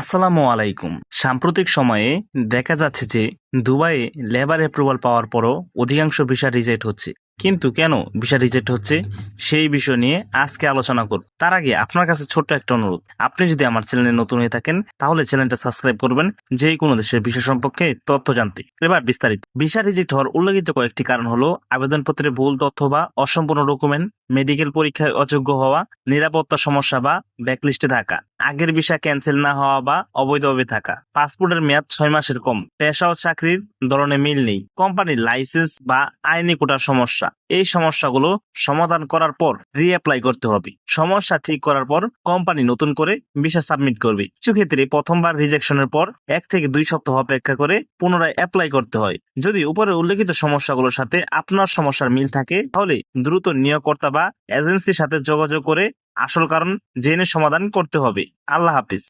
আসসালামু আলাইকুম। সাম্প্রতিক সময়ে দেখা যাচ্ছে যে দুবাইয়ে লেবার অ্যাপ্রুভাল পাওয়ার পরও অধিকাংশ ভিসা রিজেক্ট হচ্ছে। কিন্তু কেন ভিসা রিজেক্ট হচ্ছে? সেই বিষয় নিয়ে আজকে আলোচনা করব। তার আগে আপনার কাছে ছোট্ট একটা অনুরোধ। আপনি যদি আমার চ্যানেলে নতুন হয়ে থাকেন, তাহলে চ্যানেলটা সাবস্ক্রাইব করবেন। যে কোনো দেশের ভিসা সম্পর্কে তথ্য জানতে। এবার বিস্তারিত। ভিসা রিজেক্ট হওয়ার উল্লেখিত কয়েকটি কারণ হলো আবেদনপত্রে ভুল তথ্য বা অসম্পূর্ণ ডকুমেন্ট মেডিকেল পরীক্ষায় অযোগ্য হওয়া, নিরাপত্তা সমস্যা বা ব্যাকলিস্টে থাকা। আগের ভিসা ক্যান্সেল না হওয়া বা অবৈধভাবে থাকা। পাসপোর্টের মেয়াদ ছয় মাসের কম। পেশা ও চাকরির ধরনের মিল নেই। কোম্পানির লাইসেন্স বা আইনি কোটার সমস্যা। এই সমস্যাগুলো সমাধান করার পর রিঅ্যাপ্লাই করতে হবে। সমস্যা ঠিক করার পর কোম্পানি নতুন করে ভিসা সাবমিট করবে। কিছু ক্ষেত্রে প্রথমবার রিজেকশনের পর এক থেকে দুই সপ্তাহ অপেক্ষা করে পুনরায় অ্যাপ্লাই করতে হয়। যদি উপরে উল্লেখিত সমস্যাগুলোর সাথে আপনার সমস্যার মিল থাকে, তাহলে দ্রুত নিয়োগকর্তা বা এজেন্সির সাথে যোগাযোগ করে আসল কারণ জেনে সমাধান করতে হবে। আল্লাহ হাফিজ।